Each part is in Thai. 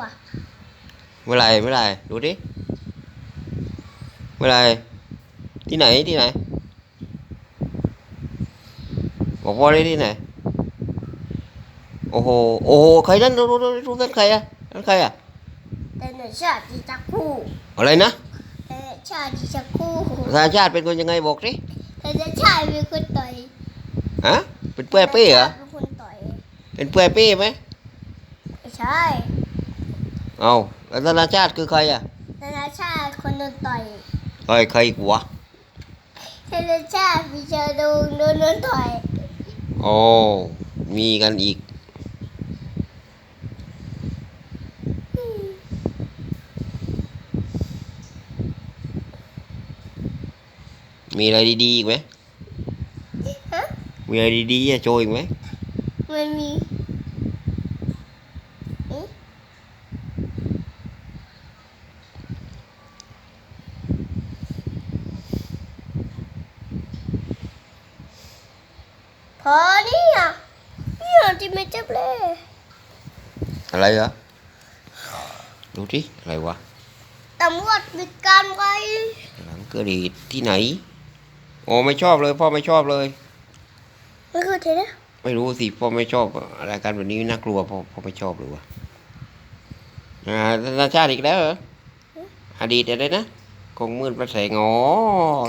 ว่ะ เมื่อไหรเมื่อไหรดูดิ เมื่อไหรที่ไหนที่ไหน บอกพ่อได้ที่ไหน โอ้โห โอ้โห ใครนั่นดูดูดูดูนั่นใครอะนั่นใครอะแต่หนูชอบดีจักคู่อะไรนะแต่หนูชอบดีจักคู่ประชาชาติเป็นคนยังไงบอกสิแต่หนูชอบเป็นคนต่อยฮะเป็นเปื่อยเป้เหรอ เป็นคนต่อย เป็นเปื่อยเป้ไหมไม่ใช่ เอาแล้วธนาชาติคือใครอะแต่หนูชอบคนโดนต่อยใครใครกูวะแต่หนูชอบมีเจอโดนโดนโดนต่อยโอ้มีกันอีก มีอะไรดีๆอีกไหมฮะมีอะไรดีๆจะโชว์อีกไหมมันมี พอเนี่ยเนี่ยที่ไม่จับเลยอะไรเหรอดูที่อะไรวะตำรวจปิดการไว้หลังเกิดเหตุที่ไหน โอ้ไม่ชอบเลย พ่อไม่ชอบเลยไม่คือเทนะไม่รู้สิพ่อไม่ชอบอะไรายการแบบนี้น่ากลัวพ่อพ่อไม่ชอบเลยวะอ่าธนาชาติอีกแล้วเหรออดีตอะไรนะคงมืดประแสงอ๋อ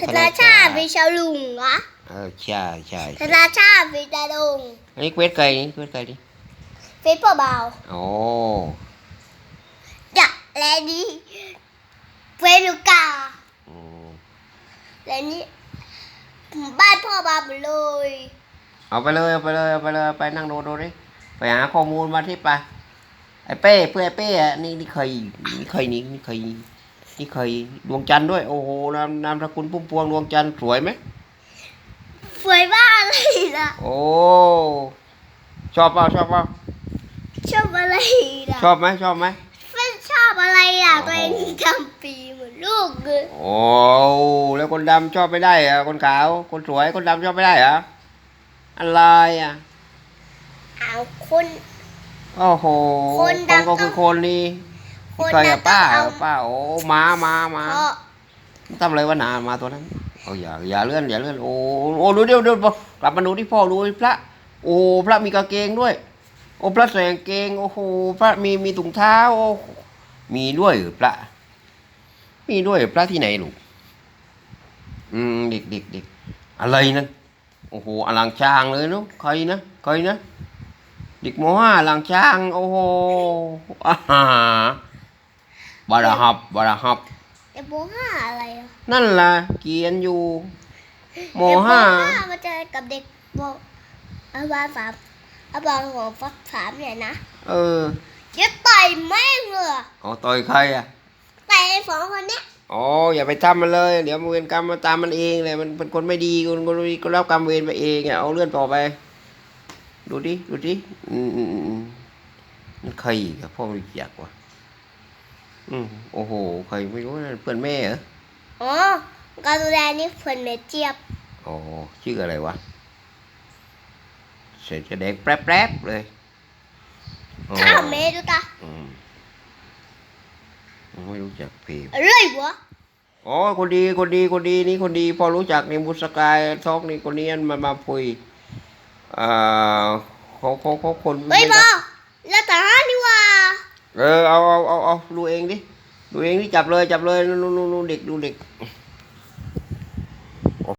ธนาชาติเป็นชาวลุงเหรอ เออใช่ใช่ธใช่นาชาติเป็นดาดงอันนี้เควสไก่นี่เควสไก่นี่เฟซพ่อเบาอ๋อจะและนี่เฟซลูกกาอืมและนี่บ้านพ่อเบาหมดเลยเอาไปเลยเอาไปเลยเอาไปเลยไปนั่งดูดูดิไปหาข้อมูลมาที่ไปไอ้เป้เพื่อไอ้เป้อะนี่นี่เคยนี่เคยนี่นี่เคยนี่เคยดวงจันทร์ด้วยโอ้โหนามนามสกุลพุ่มพวงดวงจันทร์สวยไหม สวยมากเลยนะโอ้ ชอบเปล่าชอบเปล่าชอบอะไรนะชอบไหมชอบไหมเฟซชอบอะไรอะโอ้โหตัวเองทำปีเหมือนลูกเลยโอ้แล้วคนดำชอบไม่ได้เหรอะคนขาว คนสวยคนดำชอบไม่ได้เหรออะไรอะเอาคน โอ้โหคนดำก็คือคนนี่คนใครอะดำป้าต้องเหรเอาอป้าโอ้ม้าม้าม้าเพราะทำอะไรวะหนามาตัวนั้น เอาอย่าอย่าเลื่อนอย่าเลื่อนโอ้โอ้ดูเดี๋ยวเดี๋ยวกลับมาดูที่พ่อดูพระ โอ้พระมีกางเกงด้วย โอ้พระใส่กางเกงโอ้โหพระมีมีถุงเท้าโอ้มีด้วยหรอพระ มีด้วยพระที่ไหนลูกอืมเด็กเด็กเด็กอะไรนั่นโอ้โหอลังช้างเลยเนาะใครนะใครนะเด็กมห้าอลังช้าง โอ้โหอาหาบาราฮับบาราฮับ เด็กโมห้าอะไรอะนั่นล่ะเกียนอยู่มเด็กห้ามาเจอกับเด็กโมอนุบาลสามอนุบาลของฟักสามเนี่ยนะเออจะต่อยแม่งเลยอะเอาต่อยใครอะต่อยไอ้สองคนเนี้ยอ๋ออย่าไปทำมันเลย เดี๋ยวเวรกรรมมาตามมันเองเลยมันเป็นคนไม่ดีคนคนไม่ดีก็รับกรรมเวรไปเองอะเอาเลื่อนต่อไป ดูดิดูดิอืมอืมอืมอืมมันใครอีกอะพ่อไม่รู้จักว่ะ อืมโอ้โห ใครไม่รู้นะเพื่อนแม่เหรอ อ๋อการดูแลนี่เพื่อนเมเจียบ อ๋อ ชื่ออะไรวะเสร็จจะแดงแป๊บๆเลยอ๋อข้าวเมดูตาอืมไม่รู้จักเพลงอะไรวะอ๋อคนดีคนดีคนดีนี่คนดี พอรู้จักในมุสกายทอกนี่คนนี้มามาคุยอ่าเขาเขาเขาคนเฮ้ยไม่บรัอก แล้วทหารนี่ว่า เออเอาเอาเอาเอาดูเองดิดูเองดิจับเลยจับเลยนู่นนู่นเด็กดูเด็ก